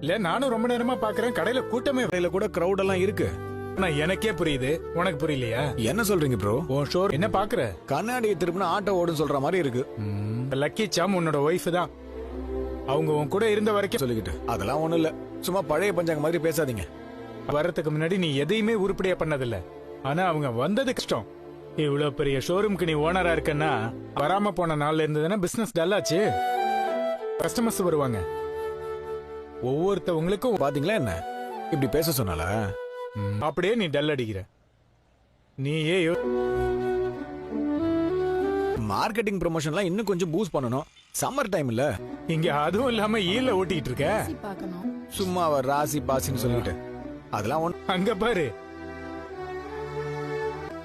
இல்ல நானும் ரொம்ப நேரமா பாக்குறேன். கடையில கூட்டமே கடையில கூட கிரௌட் எல்லாம் இருக்கு. ஆனா எனக்கே புரியுது. உனக்கு புரியலையா? என்ன சொல்றீங்க ப்ரோ உன் ஷோர் என்ன பாக்குற? கண்ணாடியை திருப்பினா ஆட்டோ ஓடுன்னு சொல்ற மாதிரி இருக்கு. லக்கி சாம் உன்னோட ஒய்ஃப் தான். அவங்க உன் கூட இருந்த வரைக்கும் சொல்லிக்கிட்டு. அதெல்லாம் ஒண்ணும் இல்ல. சும்மா பழைய பஞ்சாங்க மாதிரி பேசாதீங்க. வர்றதுக்கு முன்னாடி நீ எதையுமே உருப்படியா பண்ணதில்ல. ஆனா அவங்க வந்தது கஷ்டம். இவ்வளவு பெரிய ஷோரூம்க்கு நீ ஓனரா இருக்கன்னா வராம போன நாள்ல இருந்ததுன்னா பிசினஸ் டல்லாச்சு கஸ்டமர்ஸ் வருவாங்க. ஒவ்வொருத்தவங்களுக்கும் பாத்தீங்களா என்ன? இப்படி பேச சொன்னால ம், அப்படியே நீ டல் அடிக்கிற. நீ ஏ மார்க்கெட்டிங் ப்ரொமோஷன்லாம் இன்னும் கொஞ்சம் பூஸ்ட் பண்ணணும். சம்மர் டைம் இல்ல. இங்க அதுவும் இல்லாம ஈல ஓட்டிட்டு இருக்க. பார்க்கணும். சும்மா அவ ராசி பாசின்னு சொல்லிட்டு. அதெல்லாம் ஒண்ணு அங்க பாரு.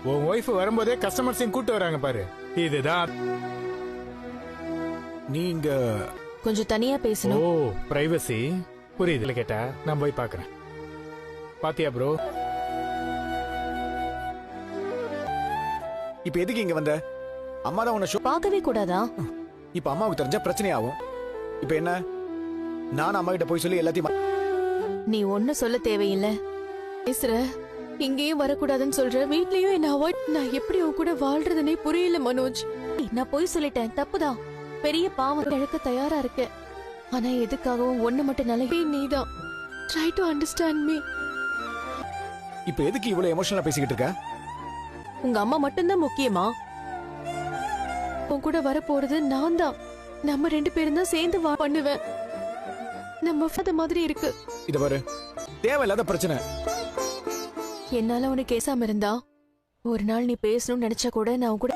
உன் ஒய்ஃப் வரும்போதே கஸ்டமர்ஸையும் கூட்டு வராங்க பாரு. இதுதான். நீங்க கொஞ்சம் தனியா ஓ பேசணும் பிரைவசி புரியுது. இல்ல கேட்டா நான் போய் பாக்குறேன். பாத்தியா ப்ரோ இப்ப எதுக்கு இங்க வந்த? அம்மா தான் உன்னை ஷோ பார்க்கவே கூடாதா? இப்ப அம்மாவுக்கு தெரிஞ்சா பிரச்சனை ஆகும். இப்ப என்ன? நான் அம்மா கிட்ட போய் சொல்லி எல்லாத்தையும் மா- நீ ஒன்னும் சொல்ல தேவையில்ல. பேசுற. இங்கேயும் வரக்கூடாதுன்னு சொல்ற. வீட்லயும் என்ன அவாய்ட் நான் எப்படி உன் கூட வாழ்றதுனே புரியல மனோஜ். ஏய், நான் போய் சொல்லிட்டேன். தப்புதான். பெரிய பாவம். இழக்க தயாரா இருக்கேன் ஆனா எதுக்காகவும் ஒண்ணு மட்டும் நல்ல நீதான். ட்ரை டு அண்டர்ஸ்டாண்ட் மீ இப்ப எதுக்கு இவ்வளவு எமோஷனலா பேசிக்கிட்டு இருக்க? உங்க அம்மா மட்டும்தான் முக்கியமா? உன் கூட வர போறது நான் தான் நம்ம ரெண்டு பேரும் தான் சேர்ந்து வா பண்ணுவேன். நம்ம அது மாதிரி இருக்கு. இத பாரு. தேவையில்லாத பிரச்சனை. என்னால உனக்கு கேசாம இருந்தா ஒரு நாள் நீ பேசணும்னு நினைச்சா கூட நான் கூட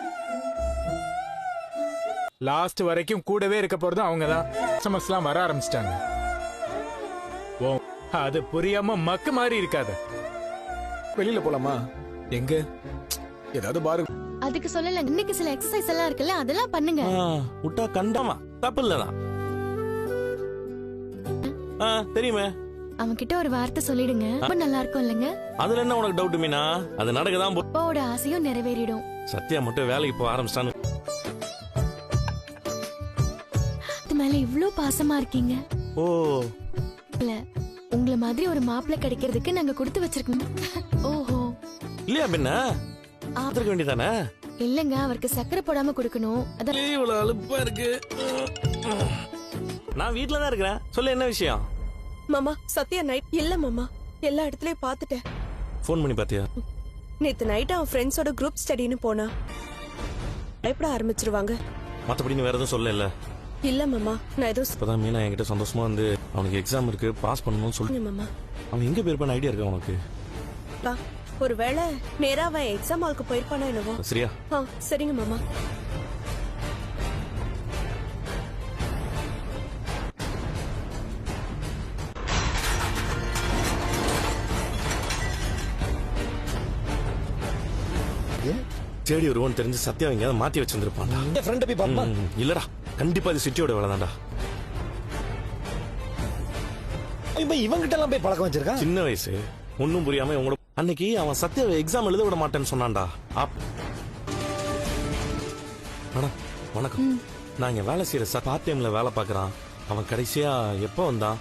லாஸ்ட் வரைக்கும் கூடவே இருக்க போறது அவங்க தான் கஸ்டமர்ஸ் எல்லாம் வர ஆரம்பிச்சிட்டாங்க. ஓ அது புரியாம மக்கு மாதிரி இருக்காது. வெளியில போலாமா? எங்க? ஏதாவது பாரு அதுக்கு சொல்லல இன்னைக்கு சில எக்ஸசைஸ் எல்லாம் இருக்குல்ல அதெல்லாம் பண்ணுங்க. விட்டா கண்டமா? தப்பு இல்லதான் ஆ தெரியுமே. அவன் கிட்ட ஒரு வார்த்தை சொல்லிடுங்க. ரொம்ப நல்லா இருக்கும் இல்லைங்க? அதுல என்ன உனக்கு டவுட் மீனா? அது நடக்கதான் போ அப்பாவோட ஆசையும் நிறைவேறிடும். சத்யா மட்டும் வேலைக்கு போக ஆரம்பிச்சிட்டான்னு பாசமா இருக்கீங்க? ஓ. இல்ல உங்களை மாதிரி ஒரு மாப்பிள்ளை கிடைக்கிறதுக்கு நாங்க கொடுத்து வச்சிருக்கோம் ஓஹோ. இல்லையா பின்ன ஆத்திருக்க வேண்டியதானே? இல்லங்க அவருக்கு சக்கரை போடாம கொடுக்கணும். அதான் இவ்வளவு அலுப்பா இருக்கு. நான் வீட்ல தான் இருக்கிறேன். சொல்லு என்ன விஷயம்? மாமா சத்யா நைட் இல்ல மாமா எல்லா இடத்துலயும் பாத்துட்டேன் ஃபோன் பண்ணி பாத்தியா நேத்து நைட் அவன் ஃப்ரெண்ட்ஸோட குரூப் ஸ்டடின்னு போனா. பயப்பட ஆரம்பிச்சிருவாங்க. மத்தபடி நீ வேற எதுவும் சொல்லல. இல்ல மாமா. நான் ஏதோ இப்பதான் மீனா என்கிட்ட சந்தோஷமா வந்து அவனுக்கு எக்ஸாம் இருக்கு பாஸ் பண்ணணும்னு சொல்லி. மாமா. அவன் எங்க போயிருப்பான்னு ஐடியா இருக்கா உனக்கு? பா, ஒருவேளை நேரா அவன் எக்ஸாம் ஹாலுக்கு போயிருப்பானா என்னவோ. சரியா? ஆ சரிங்க மாமா. தேடி வருவோன்னு தெரிஞ்சு சத்யா எங்கேயாவது மாத்தி வச்சிருந்திருப்பான்டா. என் ஃப்ரெண்ட் போய் பாப்பா இல்லடா. கண்டிப்பா இது சிட்டியோட வேலை தான்டா இவன் இவங்கிட்ட எல்லாம் போய் பழக்கம் வச்சிருக்கான் சின்ன வயசு. ஒன்னும் புரியாம இவங்களோட அன்னைக்கு அவன் சத்யா எக்ஸாம் எழுத விட மாட்டேன்னு சொன்னான்டா. அப்- மேடம் வணக்கம். நான் இங்க வேலை செய்யற சார் பார்ட் டைம்ல வேலை பார்க்கறான். அவன் கடைசியா எப்போ வந்தான்.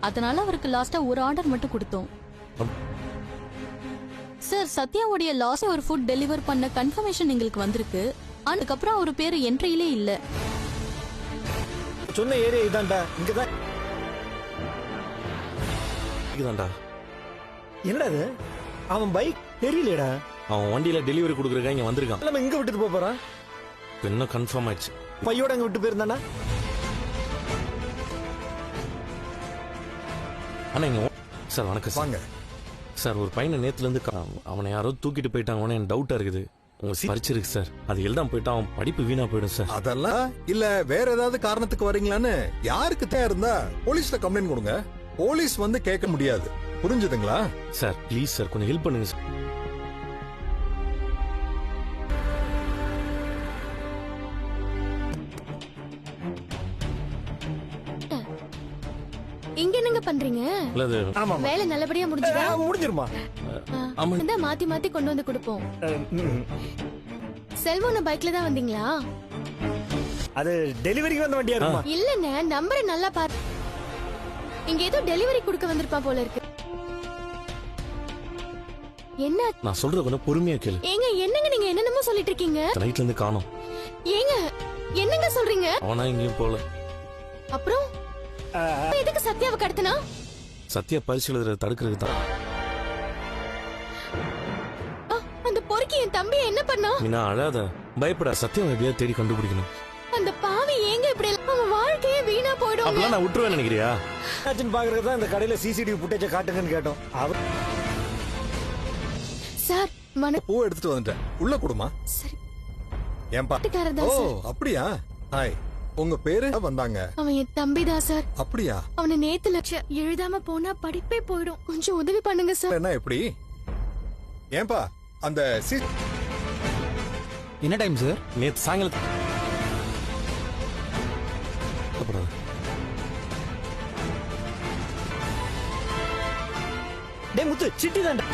அதனால அவருக்கு லாஸ்டா ஒரு ஆர்டர் மட்டும் கொடுத்தோம். சார் சத்யாவுடைய லாஸ்ட் ஒரு ஃபுட் டெலிவர் பண்ண கன்ஃபர்மேஷன் எங்களுக்கு வந்திருக்கு. அதுக்கப்புறம் அவர் பேரு என்ட்ரியிலே இல்ல. சொன்ன ஏரியா இதான்டா. இங்கதான். இதுதான்டா என்னடா இது அவன் பைக் தெரியலடா அவன் வண்டியில டெலிவரி கொடுக்குறக்கா இங்க வந்திருக்கான். நம்ம எங்க விட்டுட்டு போறான். இன்னும் கன்ஃபார்ம் ஆயிடுச்சு. பையோட அங்க விட்டு போயிருந்தானா? ஆனா இங்க சார் வணக்கம் வாங்க. சார் ஒரு பையனை நேத்துல இருந்து கா- அவனை யாரோ தூக்கிட்டு போயிட்டாங்கன்னு எனக்கு டவுட்டா இருக்குது. உங்க பறிச்சிருக்கு சார். அது எழுதாம போயிட்டா அவன் படிப்பு வீணா போயிடும் சார். அதெல்லாம் இல்ல வேற ஏதாவது காரணத்துக்கு வரீங்களான்னு யாருக்கு தேவை இருந்தா போலீஸ்ல கம்ப்ளைண்ட் கொடுங்க. போலீஸ் வந்து கேட்க முடியாது. புரிஞ்சுதுங்களா? சார் ப்ளீஸ் சார் கொஞ்சம் ஹெல்ப் பண்ணுங்க சார். பண்றீங்க இல்ல அது ஆமா. வேலை நல்லபடியா முடிஞ்சுதா? முடிஞ்சிருமா. ஆமா. இந்த மாத்தி மாத்தி கொண்டு வந்து கொடுப்போம். செல்வன பைக்ல தான் வந்தீங்களா? அது டெலிவரிக்கு வந்த வண்டியா இருக்குமா? இல்லண்ணே நம்பரை நல்லா பாரு இங்க ஏதோ டெலிவரி கொடுக்க வந்திருப்பான் போல இருக்கு. என்ன? நான் சொல்ற கொஞ்சம் பொறுமையா கேளு. ஏங்க என்னங்க நீங்க என்னென்னமோ சொல்லிட்டு இருக்கீங்க? நைட்ல இருந்து காணோம். ஏங்க என்னங்க சொல்றீங்க? அவனா எங்கேயும் போல. அப்புறம்? எதுக்கு சத்யாவை கடத்தினா? சத்யா பரிசு எழுதுறத தடுக்கிறதுக்கு தான். ஆ, அந்த பொறுக்கி என் தம்பி என்ன பண்ணா? மீனா அழாத. பயப்படா சத்யாவை எப்படியாவது தேடி கண்டுபிடிக்கணும். அந்த பாவி ஏங்க இப்படி அவன் வாழ்க்கையே வீணா போயிடும் அப்பெல்லாம் நான் விட்டுருவேன் நினைக்கிறியா? ஆச்சுன்னு பாக்குறது தான் இந்த கடையில சிசிடிவி ஃபுட்டேஜை காட்டுங்கன்னு கேட்டோம். அவர் சார் மன பூ எடுத்துட்டு வந்துட்டேன். உள்ள கொடுமா. சரி. ஏன்பா? வீட்டுக்காரர் ஓ தான் சார். அப்படியா? ஹாய் உங்க பேரு? வந்தாங்க? அவன் என் தம்பி தான் சார் அப்படியா? அவனை நேத்து லட்ச எழுதாம போனா படிப்பே போயிடும். கொஞ்சம் உதவி பண்ணுங்க சார் என்ன எப்படி? ஏன்பா அந்த என்ன டைம் சார் நேத்து சாயங்காலம் கவலைப்படாத. டேய் முத்து சிட்டி தான்டா